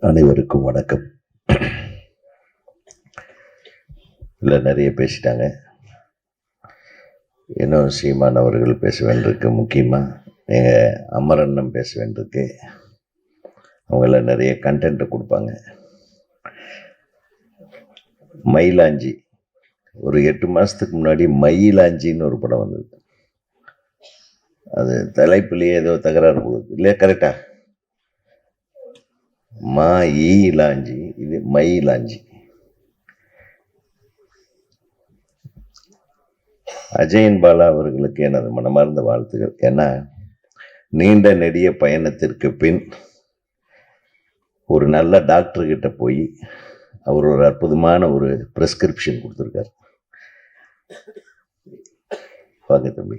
அனைவருக்கும் வணக்கம். இல்லை நிறைய பேசிட்டாங்க. இன்னும் சீமான் அவர்கள் பேச வேண்டியிருக்கு? முக்கியமாக எங்கள் அமரண்ணம் பேச வேண்டியிருக்கு. அவங்கள நிறைய கண்டென்ட்டை கொடுப்பாங்க. மயிலாஞ்சி. ஒரு எட்டு மாதத்துக்கு முன்னாடி மயிலாஞ்சின்னு ஒரு படம் வந்தது. அது தலைப்புலேயே ஏதோ தகராறு கொடுக்கு இல்லையா? கரெக்டாக மா ஈலாஞ்சி இது மயிலாஞ்சி அஜயன் பாலா அவர்களுக்கு எனது மனமார்ந்த வாழ்த்துகள். ஏன்னா நீண்ட நெடிய பயணத்திற்கு பின் ஒரு நல்ல டாக்டர்கிட்ட போய் அவர் ஒரு அற்புதமான ஒரு ப்ரெஸ்கிரிப்ஷன் கொடுத்துருக்காரு. வாங்க தம்பி.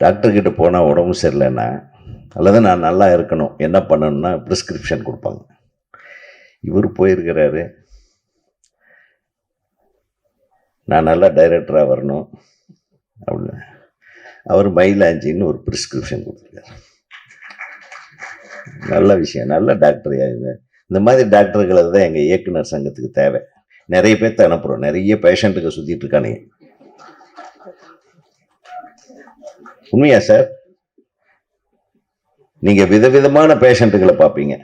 டாக்டர்கிட்ட போனால் உடம்பு சரியில்லைன்னா அல்லது நான் நல்லா இருக்கணும். என்ன பண்ணணும்னா ப்ரிஸ்கிரிப்ஷன் கொடுப்பாங்க. இவர் போயிருக்கிறாரு. நான் நல்லா டைரக்டராக வரணும். அப்படின்னு. அவர் மயிலாஞ்சின்னு ஒரு ப்ரிஸ்கிரிப்ஷன் கொடுத்துருக்காரு. நல்ல விஷயம். நல்ல டாக்டர் இந்த மாதிரி டாக்டர்களை தான் எங்கள் இயக்குனர் சங்கத்துக்கு தேவை. நிறைய பேர்த்த அனுப்புகிறோம் நிறைய பேஷண்ட்டுக்கு சுற்றிட்டு இருக்கானுங்க. உண்மையா சார் நீங்கள் விதவிதமான பேஷண்ட்டுகளை பார்ப்பீங்க.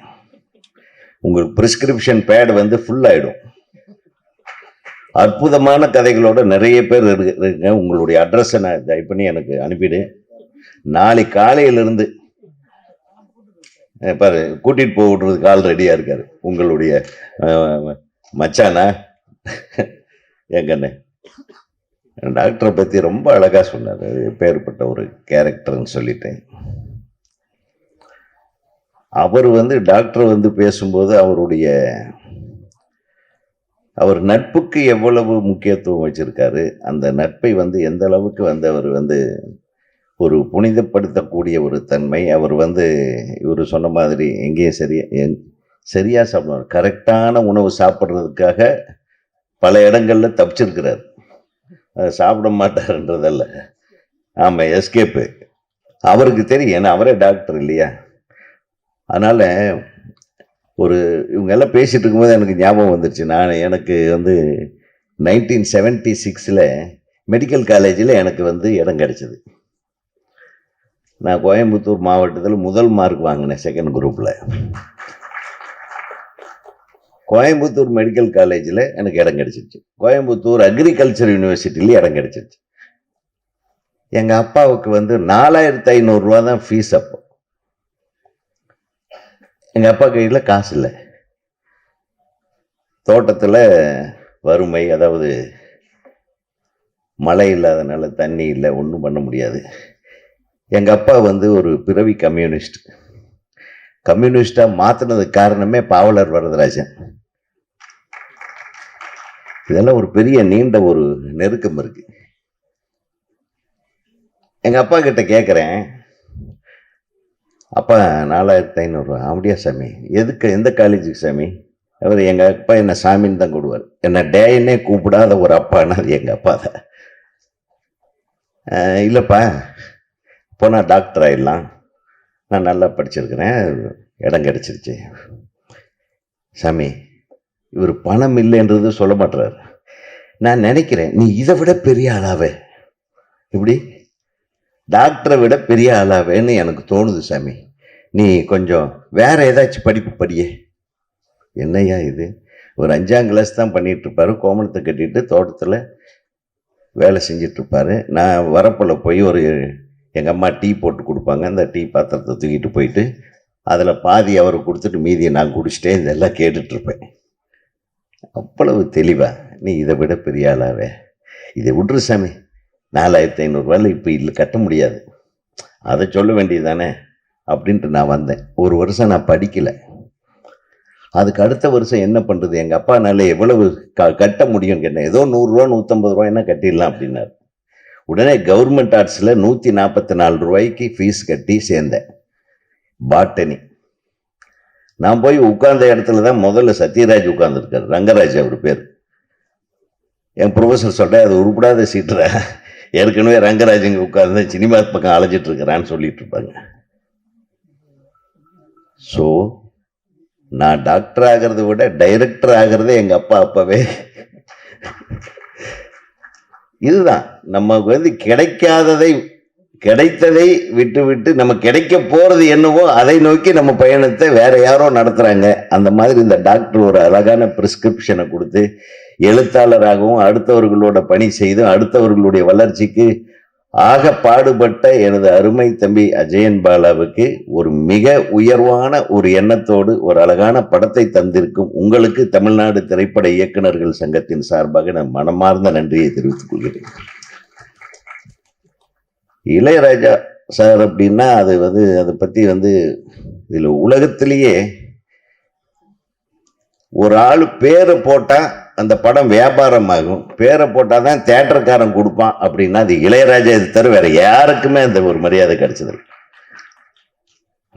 உங்களுக்கு ப்ரிஸ்கிரிப்ஷன் பேட் வந்து ஃபுல் ஆகிடும் அற்புதமான கதைகளோட நிறைய பேர் இருக்கு- இருக்குங்க உங்களுடைய அட்ரஸை நான் டைப் பண்ணி எனக்கு அனுப்பிடு. நாளை காலையிலிருந்து பாரு கூட்டிட்டு போக விடுறதுக்கு ஆள் ரெடியா இருக்காரு. உங்களுடைய மச்சானா? எங்கண்ணே டாக்டரை பற்றி ரொம்ப அழகாக சொன்னார். பேர்பட்ட ஒரு கேரக்டர்னு சொல்லிட்டேன். அவர் வந்து டாக்டர் வந்து பேசும்போது அவருடைய அவர் நட்புக்கு எவ்வளவு முக்கியத்துவம் வச்சுருக்காரு அந்த நட்பை வந்து எந்த அளவுக்கு வந்து அவர் வந்து ஒரு புனிதப்படுத்தக்கூடிய ஒரு தன்மை அவர் வந்து இவர் சொன்ன மாதிரி எங்கேயும் சரியா எங் சரியாக சாப்பிடுவார். கரெக்டான உணவு சாப்பிட்றதுக்காக பல இடங்களில் தப்பிச்சிருக்கிறார். அதை சாப்பிட மாட்டார்ன்றதல்ல. ஆமாம் எஸ்கேப்பு. அவருக்கு தெரியும் ஏன்னா அவரே டாக்டர் இல்லையா? அதனால் ஒரு இவங்க எல்லாம் பேசிட்டு இருக்கும்போது எனக்கு ஞாபகம் வந்துருச்சு. நான் எனக்கு வந்து நைன்டீன் செவன்ட்டி சிக்ஸில் மெடிக்கல் காலேஜில் எனக்கு வந்து இடம் கிடச்சிது. நான் கோயம்புத்தூர் மாவட்டத்தில் முதல் மார்க் வாங்கினேன் செகண்ட் குரூப்பில் கோயம்புத்தூர் மெடிக்கல் காலேஜில் எனக்கு இடம் கிடச்சிருச்சு. கோயம்புத்தூர் அக்ரிகல்ச்சர் யூனிவர்சிட்டிலையும் இடம் கிடச்சிருச்சு. எங்கள் அப்பாவுக்கு வந்து நாலாயிரத்து ஐநூறுரூவா தான் ஃபீஸ் அப்போ. எங்கள் அப்பா கையில் காசு இல்லை. தோட்டத்தில் வறுமை அதாவது மழை இல்லாதனால தண்ணி இல்லை ஒன்றும் பண்ண முடியாது. எங்கள் அப்பா வந்து ஒரு பிறவி கம்யூனிஸ்ட். கம்யூனிஸ்டாக மாற்றினதுக்கு காரணமே பாவலர் வரதராஜன். இதெல்லாம் ஒரு பெரிய நீண்ட ஒரு நெருக்கம் இருக்குது எங்கள் அப்பா கிட்ட கேட்குறேன் அப்பா நாலாயிரத்தி ஐநூறுரூவா அப்படியா சாமி? எதுக்கு எந்த காலேஜுக்கு சாமி? அவர் எங்கள் அப்பா என்னை சாமின்னு தான் கூடுவார் என்னை டேன்னே கூப்பிடாத ஒரு அப்பான்னா அது எங்கள் அப்பா தான். இல்லைப்பா. போனால் டாக்டர் ஆகிடலாம் நான் நல்லா படிச்சிருக்கிறேன். இடம் கிடச்சிருச்சு. சாமி இவர் பணம் இல்லைன்றது சொல்ல மாட்டுறாரு நான் நினைக்கிறேன் நீ இதை விட பெரிய ஆளாவே. இப்படி டாக்டரை விட பெரிய ஆளாவேன்னு எனக்கு தோணுது சாமி. நீ கொஞ்சம் வேற ஏதாச்சும் படிப்பு படியே. என்னய்யா இது? ஒரு அஞ்சாம் கிளாஸ் தான் பண்ணிகிட்டு இருப்பாரு கோமணத்தை கட்டிட்டு தோட்டத்தில் வேலை செஞ்சுட்டு இருப்பாரு நான் வரப்பில் போய் ஒரு எங்கள் அம்மா டீ போட்டு கொடுப்பாங்க. அந்த டீ பாத்திரத்தை தூக்கிட்டு போயிட்டு அதில் பாதி அவர் கொடுத்துட்டு மீதியை நான் குடிச்சிட்டே இதெல்லாம் கேட்டுட்ருப்பேன் அவ்வளவு தெளிவா நீ இதை விட பெரிய ஆளாவே. இதை விட்ரு சாமி. நாலாயிரத்தி ஐநூறுரூவாயில் இப்போ இல்லை கட்ட முடியாது. அதை சொல்ல வேண்டியது தானே? அப்படின்ட்டு நான் வந்தேன். ஒரு வருஷம் நான் படிக்கலை. அதுக்கு அடுத்த வருஷம் என்ன பண்ணுறது எங்கள் அப்பானால எவ்வளவு க கட்ட முடியும் கேட்டேன். ஏதோ நூறுரூவா நூற்றம்பது ரூபாய்னா கட்டிடலாம் அப்படின்னாரு. உடனே கவர்மெண்ட் ஆர்ட்ஸில் நூற்றி நாற்பத்தி நாலு ரூபாய்க்கு ஃபீஸ் கட்டி சேர்ந்தேன். பாட்டனி. நான் போய் உட்கார்ந்த இடத்துல தான் முதல்ல சத்யராஜ் உட்கார்ந்துருக்காரு. ரங்கராஜ் அவர் பேர். என் ப்ரொஃபஸர் சொல்கிறேன் அது உருப்படாத சீட்டில் ஏற்கனவே ரங்கராஜ் இங்கே உட்கார்ந்து சினிமா பக்கம் அலைஞ்சிட்டு இருக்கிறான்னு சொல்லிட்டு இருப்பாங்க. ஸோ நான் டாக்டர் ஆகிறத விட டைரக்டர் ஆகிறதே எங்கள் அப்பா அப்பவே. இதுதான். நமக்கு வந்து கிடைக்காததை கிடைத்ததை விட்டு விட்டு நம்ம கிடைக்க போகிறது என்னவோ அதை நோக்கி நம்ம பயணத்தை வேற யாரோ நடத்துகிறாங்க அந்த மாதிரி இந்த டாக்டர் ஒரு அழகான ப்ரிஸ்கிரிப்ஷனை கொடுத்து எழுத்தாளராகவும் அடுத்தவர்களோட பணி செய்து அடுத்தவர்களுடைய வளர்ச்சிக்கு ஆக பாடுபட்ட எனது அருமை தம்பி அஜயன் பாலாவுக்கு ஒரு மிக உயர்வான ஒரு எண்ணத்தோடு ஒரு அழகான படத்தை தந்திருக்கும் உங்களுக்கு தமிழ்நாடு திரைப்பட இயக்குனர்கள் சங்கத்தின் சார்பாக நான் மனமார்ந்த நன்றியை தெரிவித்துக் கொள்கிறேன். இளையராஜா சார் அப்படின்னா அது வந்து அதை பற்றி வந்து இதில் உலகத்திலேயே ஒரு ஆள் பேரை போட்டால் அந்த படம் வியாபாரமாகும். பேரை போட்டால் தான் தேட்டருக்காரன் கொடுப்பான் அப்படின்னா அது இளையராஜா இது தவிர வேற யாருக்குமே அந்த ஒரு மரியாதை கிடைச்சதில்லை.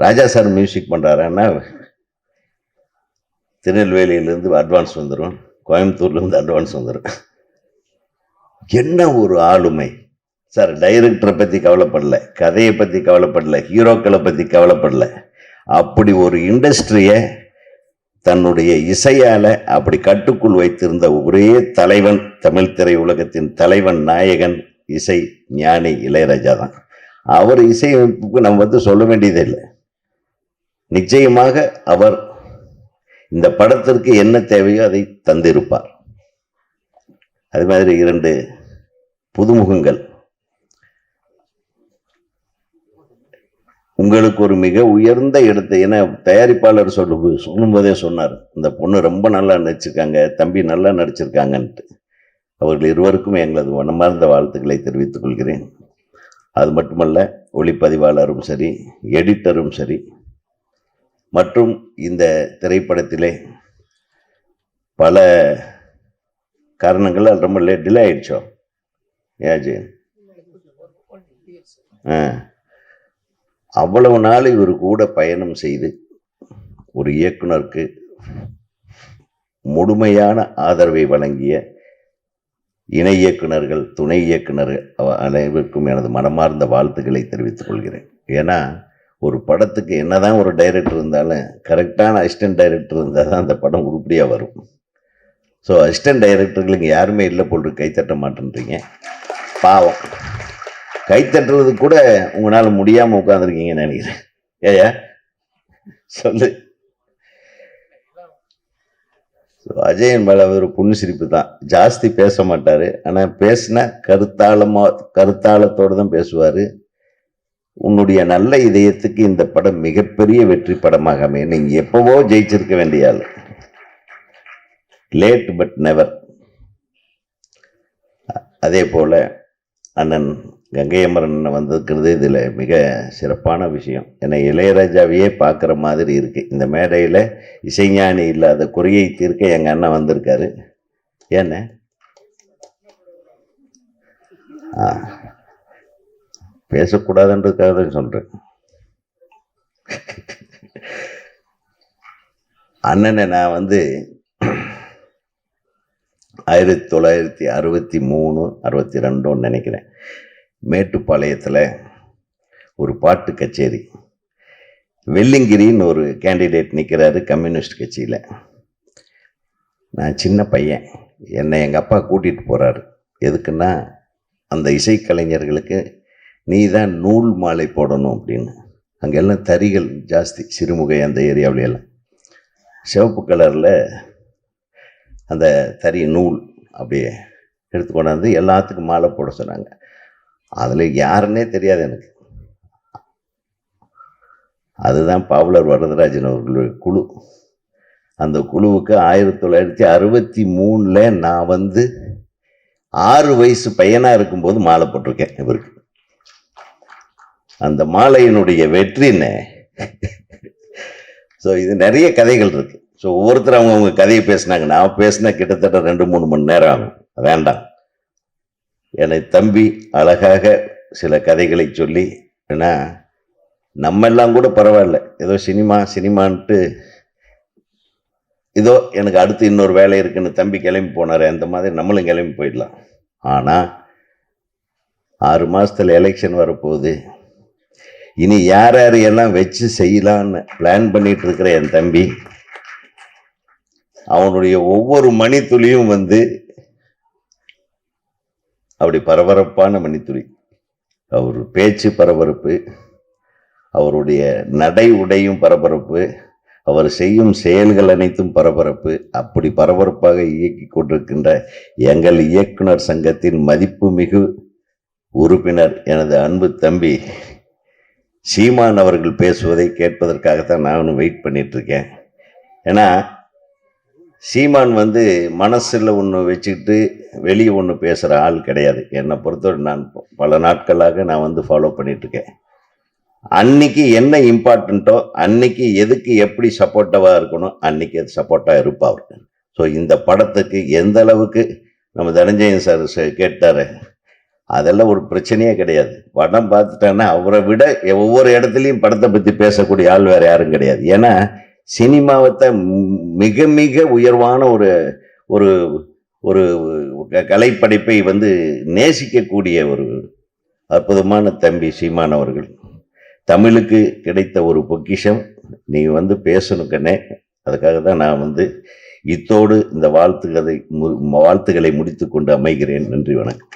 ராஜா சார் மியூசிக் பண்ணுறாருன்னா திருநெல்வேலியிலேருந்து அட்வான்ஸ் வந்துடும் கோயம்புத்தூர்லேருந்து அட்வான்ஸ் வந்துடும் என்ன ஒரு ஆளுமை. சார் டைரக்டரை பற்றி கவலைப்படல கதையை பற்றி கவலைப்படல ஹீரோக்களை பற்றி கவலைப்படல. அப்படி ஒரு இண்டஸ்ட்ரியை தன்னுடைய இசையால அப்படி கட்டுக்குள் வைத்திருந்த ஒரே தலைவன் தமிழ் திரையுலகத்தின் தலைவன் நாயகன் இசை ஞானி இளையராஜா தான். அவர் இசையமைப்புக்கு நம்ம வந்து சொல்ல வேண்டியதே இல்லை. நிச்சயமாக அவர் இந்த படத்திற்கு என்ன தேவையோ அதை தந்திருப்பார். அது மாதிரி இரண்டு புதுமுகங்கள். உங்களுக்கு ஒரு மிக உயர்ந்த இடத்தை ஏன்னா தயாரிப்பாளர் சொல்லு சொல்லும்போதே சொன்னார் இந்த பொண்ணு ரொம்ப நல்லா நடிச்சிருக்காங்க தம்பி நல்லா நடிச்சிருக்காங்கன்ட்டு. அவர்கள் இருவருக்கும் எங்களது மனமார்ந்த வாழ்த்துக்களை தெரிவித்துக் கொள்கிறேன். அது மட்டுமல்ல ஒளிப்பதிவாளரும் சரி எடிட்டரும் சரி மற்றும் இந்த திரைப்படத்திலே பல காரணங்களால் ரொம்ப லேட் டிலே ஆயிடுச்சோ? ஏன் ஜெயன் ஆ. அவ்வளவு நாள் இவர் கூட பயணம் செய்து ஒரு இயக்குனருக்கு முழுமையான ஆதரவை வழங்கிய இணை இயக்குனர்கள் துணை இயக்குநர்கள் அனைவருக்கும் எனது மனமார்ந்த வாழ்த்துக்களை தெரிவித்துக் கொள்கிறேன். ஏன்னா ஒரு படத்துக்கு என்னதான் ஒரு டைரக்டர் இருந்தாலும் கரெக்டான அசிஸ்டன்ட் டைரக்டர் இருந்தால் தான் அந்த படம் உருப்படியாக வரும். ஸோ அசிஸ்டன்ட் டைரக்டர்கள் இங்கே யாருமே இல்லை போட்டு கைத்தட்ட மாட்டேன்றீங்க. பாவம். கைத்தட்டுறது கூட உங்களால் முடியாமல் உட்காந்துருக்கீங்கன்னு நினைக்கிறேன். ஏயா சொல்லு. அஜயன் மேல ஒரு புண்ணு சிரிப்பு தான். ஜாஸ்தி பேச மாட்டார். ஆனால் பேசினா கருத்தாளமாக கருத்தாளத்தோடு தான் பேசுவார். உன்னுடைய நல்ல இதயத்துக்கு இந்த படம் மிகப்பெரிய வெற்றி படமாக அமையும் நீங்கள் எப்போவோ ஜெயிச்சிருக்க வேண்டிய ஆள். லேட் பட் நெவர் அதே போல் அண்ணன் கங்கையமரன் வந்திருக்கிறது இதில் மிக சிறப்பான விஷயம். ஏன்னா இளையராஜாவையே பார்க்குற மாதிரி இருக்குது இந்த மேடையில் இசைஞானி இல்லாத குறையை தீர்க்க எங்கள் அண்ணன் வந்திருக்காரு. ஏன்ன? ஆ. பேசக்கூடாதுன்றதுக்காக தான் சொல்கிறேன் அண்ணனை நான் வந்து ஆயிரத்தி தொள்ளாயிரத்தி அறுபத்தி மூணு அறுபத்தி ரெண்டுன்னு நினைக்கிறேன். மேட்டுப்பாளையத்தில் ஒரு பாட்டு கச்சேரி. வெள்ளிங்கிரின்னு ஒரு கேண்டிடேட் நிற்கிறாரு கம்யூனிஸ்ட் கட்சியில். நான் சின்ன பையன். என்னை எங்கள் அப்பா கூட்டிகிட்டு போகிறாரு எதுக்குன்னா அந்த இசைக்கலைஞர்களுக்கு நீ தான் நூல் மாலை போடணும் அப்படின்னு. அங்கெல்லாம் தறிகள் ஜாஸ்தி சிறுமுகை அந்த ஏரியாவிலையெல்லாம் சிவப்பு கலரில் அந்த தறி நூல் அப்படியே எடுத்து கொண்டாந்து எல்லாத்துக்கும் மாலை போட சொன்னாங்க. அதில் யாருன்னே தெரியாது எனக்கு. அதுதான் பாவலர் வரதராஜன் அவர்களுடைய குழு. அந்த குழுவுக்கு ஆயிரத்தி தொள்ளாயிரத்தி அறுபத்தி மூணில் நான் வந்து ஆறு வயசு பையனாக இருக்கும்போது மாலை போட்டிருக்கேன் இவருக்கு. அந்த மாலையினுடைய வெற்றின்னு ஸோ இது நிறைய கதைகள் இருக்குது ஸோ ஒவ்வொருத்தர் அவங்கவுங்க கதையை பேசினாங்க. நான் பேசினா கிட்டத்தட்ட ரெண்டு மூணு மணி நேரம் ஆகும். வேண்டாம். என்னை தம்பி அழகாக சில கதைகளை சொல்லி ஏன்னா நம்ம எல்லாம் கூட பரவாயில்ல. ஏதோ சினிமா சினிமான்ட்டு இதோ எனக்கு அடுத்து இன்னொரு வேலை இருக்குன்னு தம்பி கிளம்பி போனார் அந்த மாதிரி நம்மளும் கிளம்பி போயிடலாம். ஆனால் ஆறு மாதத்தில் எலெக்ஷன் வரப்போகுது. இனி யார் யார் வச்சு செய்யலான்னு பிளான் பண்ணிட்டு இருக்கிற என் தம்பி அவனுடைய ஒவ்வொரு மணித்துளியும் வந்து அப்படி பரபரப்பான மணித்துளி. அவர் பேச்சு பரபரப்பு அவருடைய நடை உடையும் பரபரப்பு அவர் செய்யும் செயல்கள் அனைத்தும் பரபரப்பு அப்படி பரபரப்பாக இயக்கி கொண்டிருக்கின்ற எங்கள் இயக்குனர் சங்கத்தின் மதிப்புமிகு உறுப்பினர் எனது அன்பு தம்பி சீமான் அவர்கள் பேசுவதை கேட்பதற்காகத்தான் நானும் வெயிட் பண்ணிட்டு இருக்கேன். ஏன்னா சீமான் வந்து மனசில் ஒன்று வச்சுக்கிட்டு வெளியே ஒன்று பேசுகிற ஆள் கிடையாது. என்னை பொறுத்தவரை நான் பல நாட்களாக நான் வந்து ஃபாலோ பண்ணிகிட்ருக்கேன் அன்னைக்கு என்ன இம்பார்ட்டண்ட்டோ அன்னைக்கு எதுக்கு எப்படி சப்போர்ட்டிவாக இருக்கணும் அன்னைக்கு அது சப்போர்ட்டாக இருப்பாரு. ஸோ இந்த படத்துக்கு எந்த அளவுக்கு நம்ம தனஞ்சயன் சார் கேட்டார் அதெல்லாம் ஒரு பிரச்சனையே கிடையாது. படம் பார்த்துட்டேன்னா அவரை விட ஒவ்வொரு இடத்துலையும் படத்தை பற்றி பேசக்கூடிய ஆள் வேறு யாரும் கிடையாது. ஏன்னா சினிமாவத்தை மிக மிக உயர்வான ஒரு ஒரு ஒரு க- கலைப்படைப்பை வந்து நேசிக்கக்கூடிய ஒரு அற்புதமான தம்பி சீமான் அவர்கள். தமிழுக்கு கிடைத்த ஒரு பொக்கிஷம். நீ வந்து பேசணும் கண்ணே. அதுக்காக தான் நான் வந்து இத்தோடு இந்த வாழ்த்துக்களை மு- முடித்து கொண்டு அமைகிறேன். நன்றி வணக்கம்.